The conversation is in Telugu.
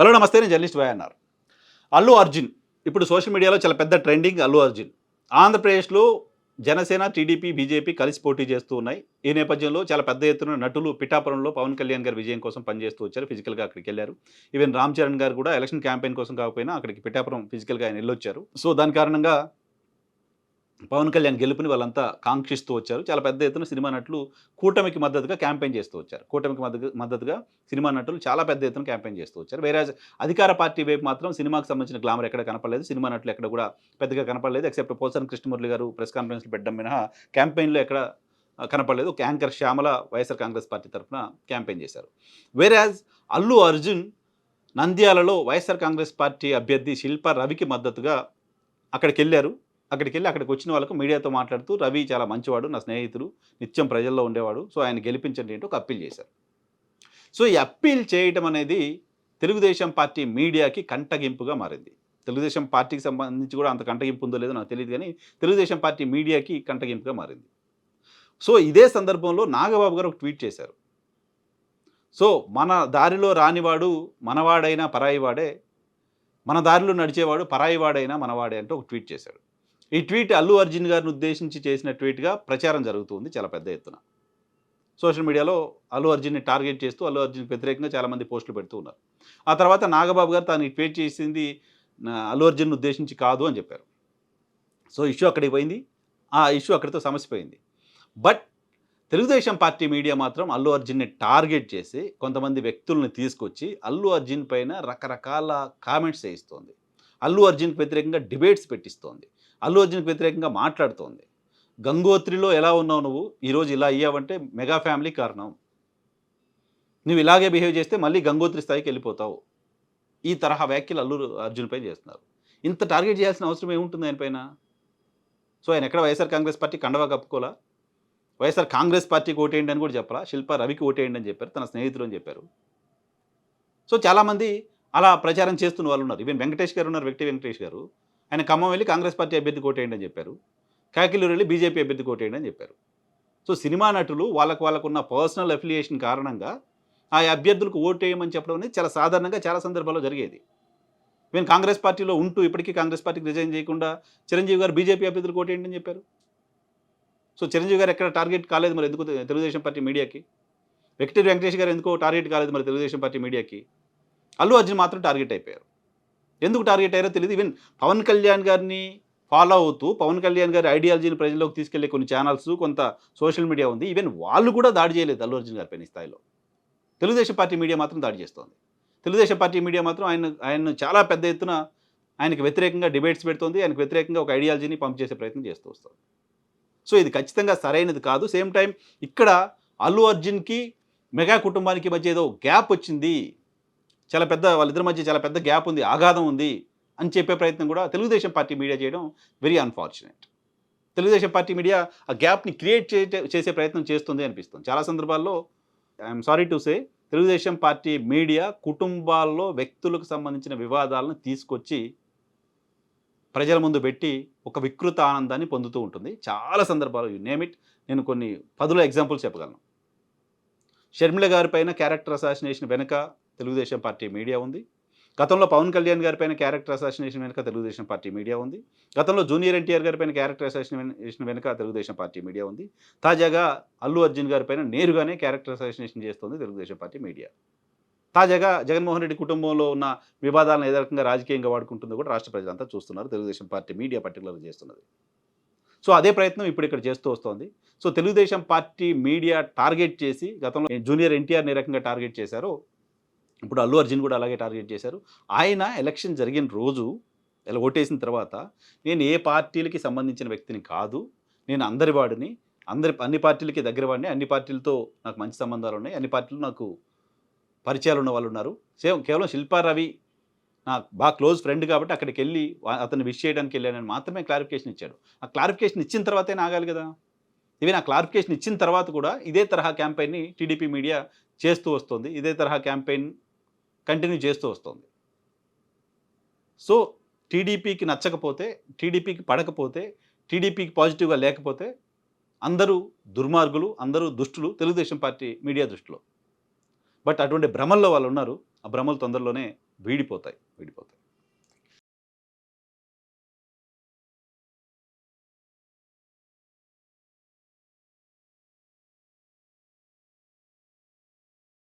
హలో నమస్తే నేను జర్నలిస్ట్ వై అన్నారు. అల్లు అర్జున్. ఇప్పుడు సోషల్ మీడియాలో చాలా పెద్ద ట్రెండింగ్ అల్లు అర్జున్. ఆంధ్రప్రదేశ్లో జనసేన టీడీపీ బీజేపీ కలిసి పోటీ చేస్తూ ఉన్నాయి. ఈ నేపథ్యంలో చాలా పెద్ద ఎత్తున నటులు పిఠాపురంలో పవన్ కళ్యాణ్ గారి విజయం కోసం పనిచేస్తూ వచ్చారు ఫిజికల్గా అక్కడికి వెళ్ళారు. ఈవెన్ రామ్ చరణ్ గారు కూడా ఎలక్షన్ క్యాంపెయిన్ కోసం కాకపోయినా అక్కడికి పిఠాపురం ఫిజికల్గా ఆయన వెళ్ళొచ్చారు. సో దాని కారణంగా పవన్ కళ్యాణ్ గెలుపుని వాళ్ళంతా కాంక్షిస్తూ వచ్చారు. చాలా పెద్ద ఎత్తున సినిమా నటులు కూటమికి మద్దతుగా క్యాంపెయిన్ చేస్తూ వచ్చారు. కూటమికి మద్దతు మద్దతుగా సినిమా నటులు చాలా పెద్ద ఎత్తున క్యాంపెయిన్ చేస్తూ వచ్చారు. వేరే అధికార పార్టీ వైపు మాత్రం సినిమాకి సంబంధించిన గ్లామర్ ఎక్కడ కనపడలేదు. సినిమా నటులు ఎక్కడ కూడా పెద్దగా కనపడలేదు. ఎక్సెప్ట్ పోసన్ కృష్ణమురళి గారు ప్రెస్ కాన్ఫరెన్స్లు పెట్టడం మినహా క్యాంపెయిన్లో ఎక్కడ కనపడలేదు. ఒక anchor Shyamala YSR Congress party తరఫున క్యాంపెయిన్ చేశారు. వేరాజ్ అల్లు అర్జున్ నంద్యాలలో వైఎస్ఆర్ కాంగ్రెస్ పార్టీ అభ్యర్థి శిల్ప రవికి మద్దతుగా అక్కడికి వెళ్ళారు. అక్కడికి వెళ్ళి అక్కడికి వచ్చిన వాళ్ళకు మీడియాతో మాట్లాడుతూ రవి చాలా మంచివాడు నా స్నేహితుడు నిత్యం ప్రజల్లో ఉండేవాడు. సో ఆయన గెలిపించండి ఏంటో ఒక అప్పీల్ చేశారు. సో ఈ అప్పీల్ చేయటం అనేది తెలుగుదేశం పార్టీ మీడియాకి కంటగింపుగా మారింది. తెలుగుదేశం పార్టీకి సంబంధించి కూడా అంత కంటగింపు ఉందో లేదో నాకు తెలియదు కానీ తెలుగుదేశం పార్టీ మీడియాకి కంటగింపుగా మారింది. సో ఇదే సందర్భంలో నాగబాబు గారు ఒక ట్వీట్ చేశారు. సో మన దారిలో రానివాడు మనవాడైనా పరాయివాడే మన దారిలో నడిచేవాడు పరాయివాడైనా మనవాడే అంటూ ఒక ట్వీట్ చేశాడు. ఈ ట్వీట్ అల్లు అర్జున్ గారిని ఉద్దేశించి చేసిన ట్వీట్గా ప్రచారం జరుగుతుంది చాలా పెద్ద ఎత్తున. సోషల్ మీడియాలో అల్లు అర్జున్ని టార్గెట్ చేస్తూ అల్లు అర్జున్కి వ్యతిరేకంగా చాలామంది పోస్టులు పెడుతూ ఉన్నారు. ఆ తర్వాత నాగబాబు గారు తాను ఈ ట్వీట్ చేసింది అల్లు అర్జున్ ఉద్దేశించి కాదు అని చెప్పారు. సో ఇష్యూ అక్కడికి పోయింది. ఆ ఇష్యూ అక్కడితో సమస్య పోయింది. బట్ తెలుగుదేశం పార్టీ మీడియా మాత్రం అల్లు అర్జున్ని టార్గెట్ చేసి కొంతమంది వ్యక్తులను తీసుకొచ్చి అల్లు అర్జున్ పైన రకరకాల కామెంట్స్ చేయిస్తోంది అల్లు అర్జున్కి వ్యతిరేకంగా డిబేట్స్ పెట్టిస్తోంది. అల్లు అర్జున్కి వ్యతిరేకంగా మాట్లాడుతోంది. గంగోత్రిలో ఎలా ఉన్నావు నువ్వు? ఈరోజు ఇలా అయ్యావంటే మెగా ఫ్యామిలీ కారణం. నువ్వు ఇలాగే బిహేవ్ చేస్తే మళ్ళీ గంగోత్రి స్థాయికి వెళ్ళిపోతావు. ఈ తరహా వ్యాఖ్యలు అల్లు అర్జున్పై చేస్తున్నారు. ఇంత టార్గెట్ చేయాల్సిన అవసరం ఏముంటుంది ఆయనపైన? సో ఆయన ఎక్కడ వైఎస్ఆర్ కాంగ్రెస్ పార్టీ కండవా కప్పుకోలా వైఎస్ఆర్ కాంగ్రెస్ పార్టీకి ఓటేయండి అని కూడా చెప్పాలా? శిల్ప రవికి ఓటేయండి అని చెప్పారు తన స్నేహితులు అని చెప్పారు. సో చాలామంది అలా ప్రచారం చేస్తున్న వాళ్ళు ఉన్నారు. ఈవెన్ వెంకటేష్ గారు ఉన్నారు వ్యక్తి వెంకటేష్ గారు. ఆయన ఖమ్మం వెళ్ళి కాంగ్రెస్ పార్టీ అభ్యర్థి కోటేయండి అని చెప్పారు. కాకిలూరు వెళ్ళి బీజేపీ అభ్యర్థి కోటేయండి అని చెప్పారు. సో సినిమా నటులు వాళ్ళకు వాళ్ళకున్న పర్సనల్ అఫిలియేషన్ కారణంగా ఆ అభ్యర్థులకు ఓటేయమని చెప్పడం అనేది చాలా సాధారణంగా చాలా సందర్భాల్లో జరిగేది. ఈవెన్ కాంగ్రెస్ పార్టీలో ఉంటూ ఇప్పటికీ కాంగ్రెస్ పార్టీకి రిజైన్ చేయకుండా చిరంజీవి గారు బీజేపీ అభ్యర్థులకు ఓటేయండి అని చెప్పారు. సో చిరంజీవి గారు ఎక్కడ టార్గెట్ కాలేదు మరి ఎందుకు తెలుగుదేశం పార్టీ మీడియాకి? వెంకటేష్ వెంకటేష్ గారు ఎందుకో టార్గెట్ కాలేదు మరి తెలుగుదేశం పార్టీ మీడియాకి? అల్లు అర్జున్ మాత్రం టార్గెట్ అయిపోయారు. ఎందుకు టార్గెట్ అయ్యారో తెలియదు ఈవెన్ పవన్ కళ్యాణ్ గారిని ఫాలో అవుతూ పవన్ కళ్యాణ్ గారి ఐడియాలజీని ప్రజల్లోకి తీసుకెళ్ళే కొన్ని ఛానల్స్ కొంత సోషల్ మీడియా ఉంది. ఈవెన్ వాళ్ళు కూడా దాడి చేయలేదు అల్లు అర్జున్ గారి పైన స్థాయిలో. తెలుగుదేశం పార్టీ మీడియా మాత్రం దాడి చేస్తోంది. తెలుగుదేశం పార్టీ మీడియా మాత్రం ఆయన ఆయన చాలా పెద్ద ఎత్తున ఆయనకు వ్యతిరేకంగా డిబేట్స్ పెడుతోంది. ఆయనకు వ్యతిరేకంగా ఒక ఐడియాలజీని పంప్ చేసే ప్రయత్నం చేస్తూ వస్తుంది. సో ఇది ఖచ్చితంగా సరైనది కాదు. సేమ్ టైం ఇక్కడ అల్లు అర్జున్కి మెగా కుటుంబానికి మధ్య ఏదో గ్యాప్ వచ్చింది. చాలా పెద్ద వాళ్ళిద్దరి మధ్య చాలా పెద్ద గ్యాప్ ఉంది ఆఘాతం ఉంది అని చెప్పే ప్రయత్నం కూడా తెలుగుదేశం పార్టీ మీడియా చేయడం very unfortunate Telugudesam party media ఆ గ్యాప్ని క్రియేట్ చే చేసే ప్రయత్నం చేస్తుంది అనిపిస్తుంది. చాలా సందర్భాల్లో I'm sorry to say Telugudesam party media కుటుంబాల్లో వ్యక్తులకు సంబంధించిన వివాదాలను తీసుకొచ్చి ప్రజల ముందు పెట్టి ఒక వికృత ఆనందాన్ని పొందుతూ ఉంటుంది. చాలా సందర్భాలు యు నేమ్ ఇట్ నేను కొన్ని పదుల ఎగ్జాంపుల్స్ చెప్పగలను. షర్మిల గారి పైన క్యారెక్టర్ అసాసినేషన్ వెనుక తెలుగుదేశం పార్టీ మీడియా ఉంది. గతంలో పవన్ కళ్యాణ్ గారి పైన క్యారెక్టర్ అసాసినేషన్ వెనుక తెలుగుదేశం పార్టీ మీడియా ఉంది. గతంలో జూనియర్ ఎన్టీఆర్ గారి పైన క్యారెక్టర్ అసాసినేషన్ వెనుక తెలుగుదేశం పార్టీ మీడియా ఉంది. తాజాగా అల్లు అర్జున్ గారి పైన నేరుగానే క్యారెక్టర్ అసాసినేషన్ చేస్తుంది తెలుగుదేశం పార్టీ మీడియా. తాజాగా జగన్మోహన్ రెడ్డి కుటుంబంలో ఉన్న వివాదాలను ఏ రకంగా రాజకీయంగా వాడుకుంటుందో కూడా రాష్ట్ర ప్రజలంతా చూస్తున్నారు. తెలుగుదేశం పార్టీ మీడియా పర్టికులర్గా చేస్తున్నది. సో అదే ప్రయత్నం ఇప్పుడు ఇక్కడ చేస్తూ వస్తోంది. So Telugudesam party media target చేసి గతంలో జూనియర్ ఎన్టీఆర్ని ఏ రకంగా టార్గెట్ చేశారో ఇప్పుడు అల్లు అర్జున్ కూడా అలాగే టార్గెట్ చేశారు. ఆయన ఎలక్షన్ జరిగిన రోజు ఇలా ఓటేసిన తర్వాత నేను ఏ పార్టీలకి సంబంధించిన వ్యక్తిని కాదు నేను అందరి వాడిని అందరి అన్ని పార్టీలకి దగ్గర వాడిని అన్ని పార్టీలతో నాకు మంచి సంబంధాలు ఉన్నాయి అన్ని పార్టీలు నాకు పరిచయాలు ఉన్న వాళ్ళు ఉన్నారు. సేమ్ కేవలం శిల్పా రవి నాకు బాగా క్లోజ్ ఫ్రెండ్ కాబట్టి అక్కడికి వెళ్ళి అతను విష్ చేయడానికి వెళ్ళానని మాత్రమే క్లారిఫికేషన్ ఇచ్చాడు. ఆ క్లారిఫికేషన్ ఇచ్చిన తర్వాతే ఆగాలి కదా. ఇవి నా క్లారిఫికేషన్ ఇచ్చిన తర్వాత కూడా ఇదే తరహా క్యాంపెయిన్ని టీడీపీ మీడియా చేస్తూ వస్తుంది. ఇదే తరహా క్యాంపెయిన్ కంటిన్యూ చేస్తూ వస్తుంది. సో టీడీపీకి నచ్చకపోతే టీడీపీకి పడకపోతే టీడీపీకి పాజిటివ్గా లేకపోతే అందరూ దుర్మార్గులు అందరూ దుష్టులు తెలుగుదేశం పార్టీ మీడియా దృష్టిలో. బట్ అటువంటి భ్రమల్లో వాళ్ళు ఉన్నారు. ఆ భ్రమలు తొందరలోనే వీడిపోతాయి వీడిపోతాయి.